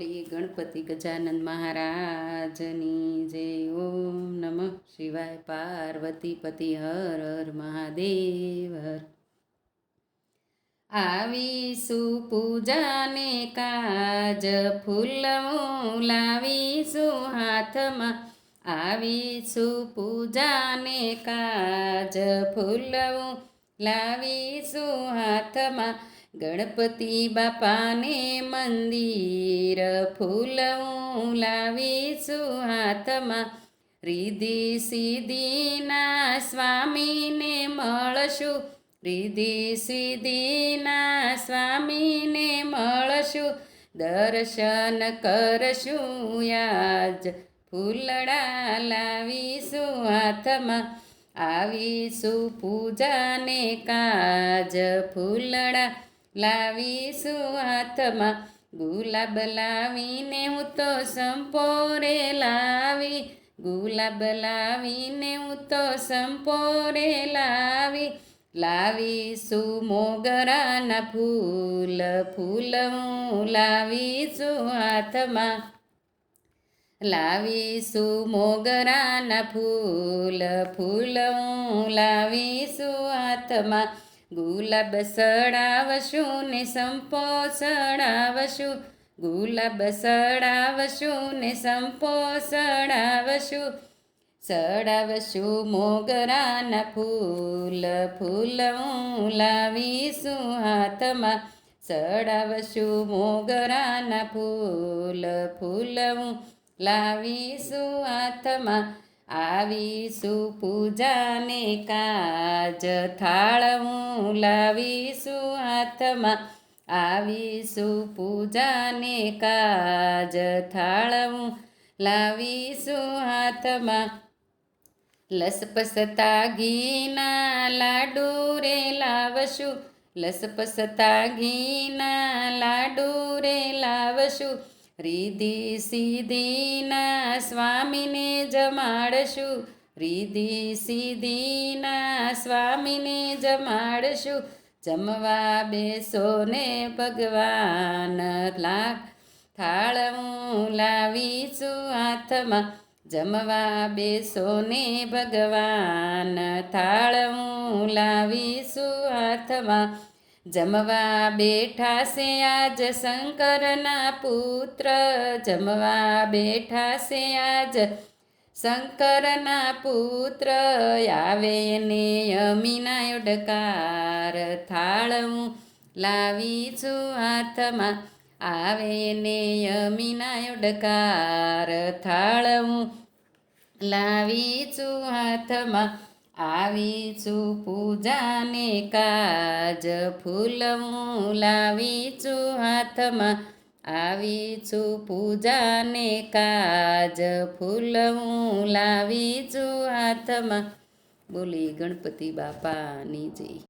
બોલીએ ગણપતિ ગજાનંદ મહારાજની જય. ઓમ નમઃ શિવાય પાર્વતી પતિ હર હર મહાદેવ હર. આવીશું પૂજાને કાજ ફૂલમું લાવીશું હાથમાં. આવીશું પૂજાને કાજ ફૂલવું લાવીશું હાથમાં. ગણપતિ બાપાને મંદિર ફૂલ હું લાવીશું હાથમાં. રીધિ સીધીના સ્વામીને મળશું. રીધિ સીધીના સ્વામીને મળશું. દર્શન કરશું યાજ. ફૂલડા લાવીશું હાથમાં. આવીશું પૂજાને કાજ. ફૂલડા લાવીશું હાથમાં. ગુલાબ લાવીને હું તો સંપોરે લાવી. ગુલાબ લાવીને હું તો સંપોરે લાવી. લાવીશું મોગરાના ફૂલ ફૂલ હું લાવીશું હાથમાં. લાવીશું મોગરાના ફૂલ ફૂલ હું લાવીશું હાથમાં. ગુલાબ સડાવશું ને સંપો સડાવશું. ગુલાબ સડાવશું ને સંપો સડાવશું. સડાવશું મોગરાના ફૂલ ફૂલ હું લાવીશું હાથમાં. સડાવશું મોગરાના ફૂલ ફૂલ હું લાવીશું હાથમાં. આવીશું પૂજાને કાજ થાળ હું લાવીશું હાથમાં. આવીશું પૂજાને કાજ થાળ હું લાવીશું હાથમાં. લસપસતા ઘીના લાડુ રે લાવશું. લસપસતા ઘીના લાડુ રે લાવશું. રીધિ સિદ્ધિના સ્વામીને જમાડશું રીધિ સિદ્ધિના સ્વામીને જમાડશું જમવા બેસો ને ભગવાન લાખ થાળ હું લાવીશું હાથમાં જમવા બેસો ને ભગવાન થાળ હું લાવીશું હાથમાં જમવા બેઠા સે આજ શંકરના પુત્ર. જમવા બેઠા સે આજ શંકરના પુત્ર. આવે ને અમીના ડકાર થાળ હું લાવી છું હાથમાં. આવે ને અમીના ડકાર થાળ હું લાવી છું હાથમાં. આવી છું પૂજાને કાજ ફૂલ હું લાવી છું હાથમાં. આવી છું પૂજાને કાજ ફૂલ હું લાવી છું હાથમાં. બોલી ગણપતિ બાપાની જય.